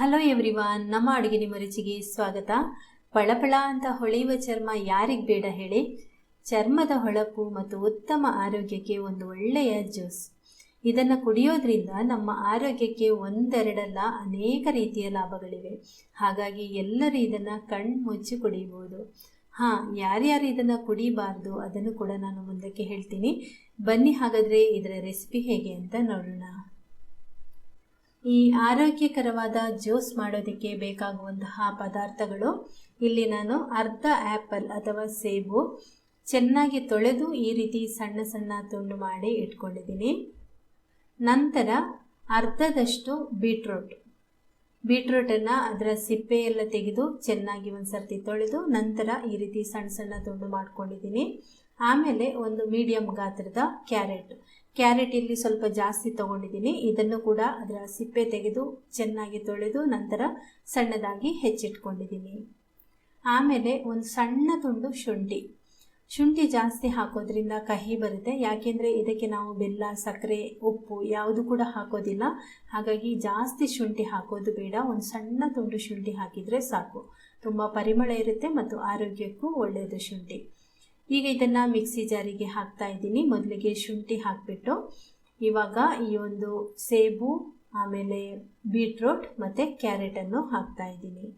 Hello everyone ನಮ್ಮ ಅಡುಗೆ ನಿಮ್ಮ ರುಚಿಗೆ ಸ್ವಾಗತ. ಪಳಪಳ ಅಂತ ಹೊಳೆಯುವ ಚರ್ಮ ಯಾರಿಗೆ ಬೇಡ ಹೇಳಿ? ಚರ್ಮದ ಹೊಳಪು ಮತ್ತು ಉತ್ತಮ ಆರೋಗ್ಯಕ್ಕೆ ಒಂದು ಒಳ್ಳೆಯ ಜ್ಯೂಸ್. ಇದನ್ನು ಕುಡಿಯೋದ್ರಿಂದ ನಮ್ಮ ಆರೋಗ್ಯಕ್ಕೆ ಒಂದೆರಡಲ್ಲ ಅನೇಕ ರೀತಿಯ ಲಾಭಗಳಿವೆ. ಹಾಗಾಗಿ ಎಲ್ಲರೂ ಇದನ್ನು ಕಣ್ಣು ಮುಚ್ಚಿ ಕುಡಿಯಬಹುದು ಹಾಂ, ಯಾರ್ಯಾರು ಇದನ್ನು ಕುಡಿಬಾರ್ದು ಅದನ್ನು ಕೂಡ ನಾನು ಮುಂದಕ್ಕೆ ಹೇಳ್ತೀನಿ. ಬನ್ನಿ ಹಾಗಾದರೆ ಇದರ ರೆಸಿಪಿ ಹೇಗೆ ಅಂತ ನೋಡೋಣ. ಈ ಆರೋಗ್ಯಕರವಾದ ಜ್ಯೂಸ್ ಮಾಡೋದಕ್ಕೆ ಬೇಕಾಗುವಂತಹ ಪದಾರ್ಥಗಳು. ಇಲ್ಲಿ ನಾನು ಅರ್ಧ ಆ್ಯಪಲ್ ಅಥವಾ ಸೇಬು ಚೆನ್ನಾಗಿ ತೊಳೆದು ಈ ರೀತಿ ಸಣ್ಣ ಸಣ್ಣ ತುಂಡು ಮಾಡಿ ಇಟ್ಕೊಂಡಿದ್ದೀನಿ. ನಂತರ ಅರ್ಧದಷ್ಟು ಬೀಟ್ರೋಟ್. ಬೀಟ್ರೋಟನ್ನು ಅದರ ಸಿಪ್ಪೆ ಎಲ್ಲ ತೆಗೆದು ಚೆನ್ನಾಗಿ ಒಂದು ಸರ್ತಿ ತೊಳೆದು ನಂತರ ಈ ರೀತಿ ಸಣ್ಣ ಸಣ್ಣ ತುಂಡು ಮಾಡ್ಕೊಂಡಿದ್ದೀನಿ. ಆಮೇಲೆ ಒಂದು ಮೀಡಿಯಮ್ ಗಾತ್ರದ ಕ್ಯಾರೆಟ್. ಕ್ಯಾರೆಟ್ ಇಲ್ಲಿ ಸ್ವಲ್ಪ ಜಾಸ್ತಿ ತೊಗೊಂಡಿದ್ದೀನಿ. ಇದನ್ನು ಕೂಡ ಅದರ ಸಿಪ್ಪೆ ತೆಗೆದು ಚೆನ್ನಾಗಿ ತೊಳೆದು ನಂತರ ಸಣ್ಣದಾಗಿ ಹೆಚ್ಚಿಟ್ಕೊಂಡಿದ್ದೀನಿ. ಆಮೇಲೆ ಒಂದು ಸಣ್ಣ ತುಂಡು ಶುಂಠಿ. ಶುಂಠಿ ಜಾಸ್ತಿ ಹಾಕೋದ್ರಿಂದ ಕಹಿ ಬರುತ್ತೆ. ಯಾಕೆಂದರೆ ಇದಕ್ಕೆ ನಾವು ಬೆಲ್ಲ, ಸಕ್ಕರೆ, ಉಪ್ಪು ಯಾವುದು ಕೂಡ ಹಾಕೋದಿಲ್ಲ. ಹಾಗಾಗಿ ಜಾಸ್ತಿ ಶುಂಠಿ ಹಾಕೋದು ಬೇಡ. ಒಂದು ಸಣ್ಣ ತುಂಡು ಶುಂಠಿ ಹಾಕಿದರೆ ಸಾಕು. ತುಂಬ ಪರಿಮಳ ಇರುತ್ತೆ ಮತ್ತು ಆರೋಗ್ಯಕ್ಕೂ ಒಳ್ಳೆಯದು ಶುಂಠಿ. ಈಗ ಇದನ್ನು ಮಿಕ್ಸಿ ಜಾರಿಗೆ ಹಾಕ್ತಾ ಇದ್ದೀನಿ. ಮೊದಲಿಗೆ ಶುಂಠಿ ಹಾಕಿಬಿಟ್ಟು ಇವಾಗ ಈ ಒಂದು ಸೇಬು, ಆಮೇಲೆ ಬೀಟ್ರೂಟ್ ಮತ್ತು ಕ್ಯಾರೆಟನ್ನು ಹಾಕ್ತಾ ಇದ್ದೀನಿ.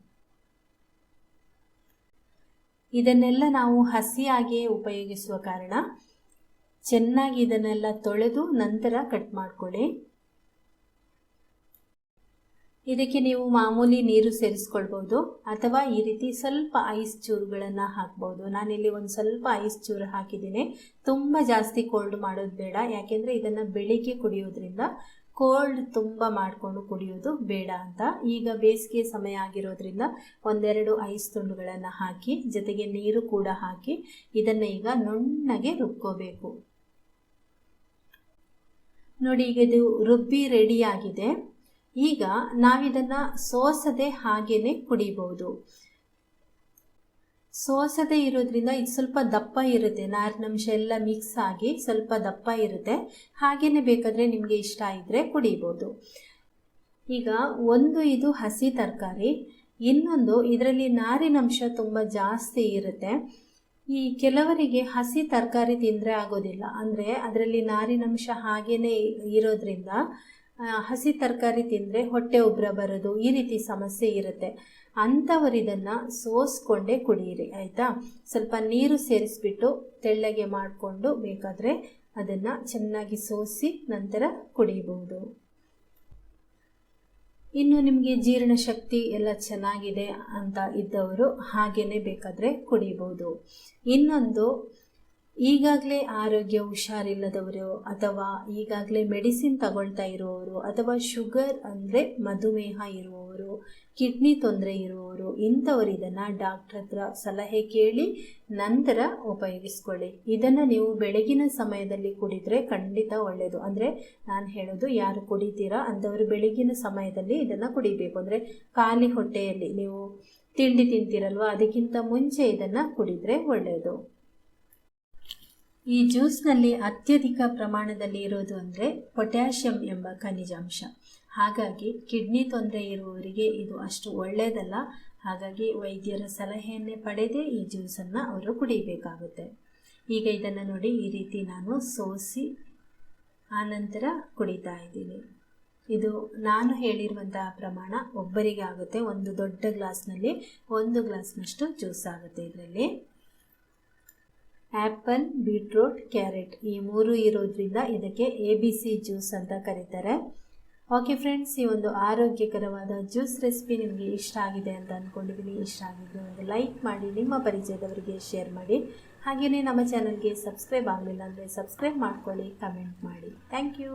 ಇದನ್ನೆಲ್ಲ ನಾವು ಹಸಿಯಾಗಿಯೇ ಉಪಯೋಗಿಸುವ ಕಾರಣ ಚೆನ್ನಾಗಿ ಇದನ್ನೆಲ್ಲ ತೊಳೆದು ನಂತರ ಕಟ್ ಮಾಡ್ಕೊಳ್ಳಿ. ಇದಕ್ಕೆ ನೀವು ಮಾಮೂಲಿ ನೀರು ಸೇರಿಸ್ಕೊಳ್ಬೋದು ಅಥವಾ ಈ ರೀತಿ ಸ್ವಲ್ಪ ಐಸ್ ಚೂರುಗಳನ್ನು ಹಾಕ್ಬೋದು. ನಾನಿಲ್ಲಿ ಒಂದು ಸ್ವಲ್ಪ ಐಸ್ ಚೂರು ಹಾಕಿದ್ದೀನಿ. ತುಂಬ ಜಾಸ್ತಿ ಕೋಲ್ಡ್ ಮಾಡೋದು ಬೇಡ. ಯಾಕೆಂದರೆ ಇದನ್ನು ಬೆಳಿಗ್ಗೆ ಕುಡಿಯೋದ್ರಿಂದ ಕೋಲ್ಡ್ ತುಂಬ ಮಾಡಿಕೊಂಡು ಕುಡಿಯೋದು ಬೇಡ ಅಂತ. ಈಗ ಬೇಸಿಗೆ ಸಮಯ ಆಗಿರೋದ್ರಿಂದ ಒಂದೆರಡು ಐಸ್ ತುಂಡುಗಳನ್ನು ಹಾಕಿ, ಜೊತೆಗೆ ನೀರು ಕೂಡ ಹಾಕಿ, ಇದನ್ನು ಈಗ ನುಣ್ಣಗೆ ರುಬ್ಕೋಬೇಕು. ನೋಡಿ, ಈಗ ಇದು ರುಬ್ಬಿ ರೆಡಿಯಾಗಿದೆ ಈಗ ನಾವಿದನ್ನು ಸೋಸದೆ ಹಾಗೇನೆ ಕುಡಿಬಹುದು ಸೋಸದೆ ಇರೋದ್ರಿಂದ ಇದು ಸ್ವಲ್ಪ ದಪ್ಪ ಇರುತ್ತೆ. ನಾರಿನಂಶ ಎಲ್ಲ ಮಿಕ್ಸ್ ಆಗಿ ಸ್ವಲ್ಪ ದಪ್ಪ ಇರುತ್ತೆ. ಹಾಗೇನೆ ಬೇಕಾದರೆ ನಿಮಗೆ ಇಷ್ಟ ಇದ್ದರೆ ಕುಡಿಬೋದು. ಈಗ ಒಂದು ಇದು ಹಸಿ ತರಕಾರಿ, ಇನ್ನೊಂದು ಇದರಲ್ಲಿ ನಾರಿನಂಶ ತುಂಬ ಜಾಸ್ತಿ ಇರುತ್ತೆ. ಈ ಕೆಲವರಿಗೆ ಹಸಿ ತರಕಾರಿ ತಿಂದರೆ ಆಗೋದಿಲ್ಲ. ಅಂದರೆ ಅದರಲ್ಲಿ ನಾರಿನಂಶ ಹಾಗೇನೆ ಇರೋದ್ರಿಂದ ಹಸಿ ತರಕಾರಿ ತಿಂದರೆ ಹೊಟ್ಟೆ ಉಬ್ಬರ ಬರೋದು, ಈ ರೀತಿ ಸಮಸ್ಯೆ ಇರುತ್ತೆ. ಅಂಥವರು ಇದನ್ನು ಸೋಸ್ಕೊಂಡೇ ಕುಡಿಯಿರಿ ಆಯಿತಾ? ಸ್ವಲ್ಪ ನೀರು ಸೇರಿಸ್ಬಿಟ್ಟು ತೆಳ್ಳಗೆ ಮಾಡಿಕೊಂಡು ಬೇಕಾದರೆ ಅದನ್ನು ಚೆನ್ನಾಗಿ ಸೋಸಿ ನಂತರ ಕುಡಿಯಬಹುದು ಇನ್ನು ನಿಮಗೆ ಜೀರ್ಣಶಕ್ತಿ ಎಲ್ಲ ಚೆನ್ನಾಗಿದೆ ಅಂತ ಇದ್ದವರು ಹಾಗೇ ಬೇಕಾದರೆ ಕುಡಿಬೋದು ಇನ್ನೊಂದು ಈಗಾಗಲೇ ಆರೋಗ್ಯ ಹುಷಾರಿಲ್ಲದವರು ಅಥವಾ ಈಗಾಗಲೇ ಮೆಡಿಸಿನ್ ತಗೊಳ್ತಾ ಇರುವವರು ಅಥವಾ ಶುಗರ್ ಅಂದರೆ ಮಧುಮೇಹ ಇರುವವರು, ಕಿಡ್ನಿ ತೊಂದರೆ ಇರುವವರು, ಇಂಥವರು ಇದನ್ನು ಡಾಕ್ಟ್ರ್ ಹತ್ರ ಸಲಹೆ ಕೇಳಿ ನಂತರ ಉಪಯೋಗಿಸ್ಕೊಳ್ಳಿ. ಇದನ್ನು ನೀವು ಬೆಳಗಿನ ಸಮಯದಲ್ಲಿ ಕುಡಿದರೆ ಖಂಡಿತ ಒಳ್ಳೆಯದು ಅಂದರೆ ನಾನು ಹೇಳೋದು ಯಾರು ಕುಡಿತೀರಾ ಅಂಥವರು ಬೆಳಗಿನ ಸಮಯದಲ್ಲಿ ಇದನ್ನು ಕುಡಿಬೇಕು. ಅಂದರೆ ಖಾಲಿ ಹೊಟ್ಟೆಯಲ್ಲಿ ನೀವು ತಿಂಡಿ ತಿಂತೀರಲ್ವ, ಅದಕ್ಕಿಂತ ಮುಂಚೆ ಇದನ್ನು ಕುಡಿದರೆ ಒಳ್ಳೆಯದು ಈ ಜ್ಯೂಸ್ನಲ್ಲಿ ಅತ್ಯಧಿಕ ಪ್ರಮಾಣದಲ್ಲಿ ಇರೋದು ಅಂದರೆ ಪೊಟ್ಯಾಷಿಯಂ ಎಂಬ ಖನಿಜಾಂಶ. ಹಾಗಾಗಿ ಕಿಡ್ನಿ ತೊಂದರೆ ಇರುವವರಿಗೆ ಇದು ಅಷ್ಟು ಒಳ್ಳೆಯದಲ್ಲ ಹಾಗಾಗಿ ವೈದ್ಯರ ಸಲಹೆಯನ್ನೇ ಪಡೆದೇ ಈ ಜ್ಯೂಸನ್ನು ಅವರು ಕುಡಿಯಬೇಕಾಗುತ್ತೆ. ಈಗ ಇದನ್ನು ನೋಡಿ ಈ ರೀತಿ ನಾನು ಸೋಸಿ ಆನಂತರ ಕುಡಿತಾ ಇದ್ದೀನಿ. ಇದು ನಾನು ಹೇಳಿರುವಂತಹ ಪ್ರಮಾಣ ಒಬ್ಬರಿಗೆ ಆಗುತ್ತೆ. ಒಂದು ದೊಡ್ಡ ಗ್ಲಾಸ್ನಲ್ಲಿ ಒಂದು ಗ್ಲಾಸ್ನಷ್ಟು ಜ್ಯೂಸ್ ಆಗುತ್ತೆ ಇದರಲ್ಲಿ. ಆ್ಯಪಲ್ ಬೀಟ್ರೋಟ್, ಕ್ಯಾರೆಟ್ ಈ ಮೂರು ಇರೋದ್ರಿಂದ ಇದಕ್ಕೆ ಎ ಬಿ ಸಿ ಜ್ಯೂಸ್ ಅಂತ ಕರೀತಾರೆ. ಓಕೆ ಫ್ರೆಂಡ್ಸ್ ಈ ಒಂದು ಆರೋಗ್ಯಕರವಾದ ಜ್ಯೂಸ್ ರೆಸಿಪಿ ನಿಮಗೆ ಇಷ್ಟ ಆಗಿದೆ ಅಂತ ಅಂದ್ಕೊಂಡಿದ್ದೀನಿ ಇಷ್ಟ ಆಗಿದ್ದು ಒಂದು ಲೈಕ್ ಮಾಡಿ, ನಿಮ್ಮ ಪರಿಚಯದವರಿಗೆ ಶೇರ್ ಮಾಡಿ. ಹಾಗೆಯೇ ನಮ್ಮ ಚಾನಲ್ಗೆ ಸಬ್ಸ್ಕ್ರೈಬ್ ಆಗಲಿಲ್ಲ ಅಂದರೆ ಸಬ್ಸ್ಕ್ರೈಬ್ ಮಾಡ್ಕೊಳ್ಳಿ ಕಮೆಂಟ್ ಮಾಡಿ. Thank you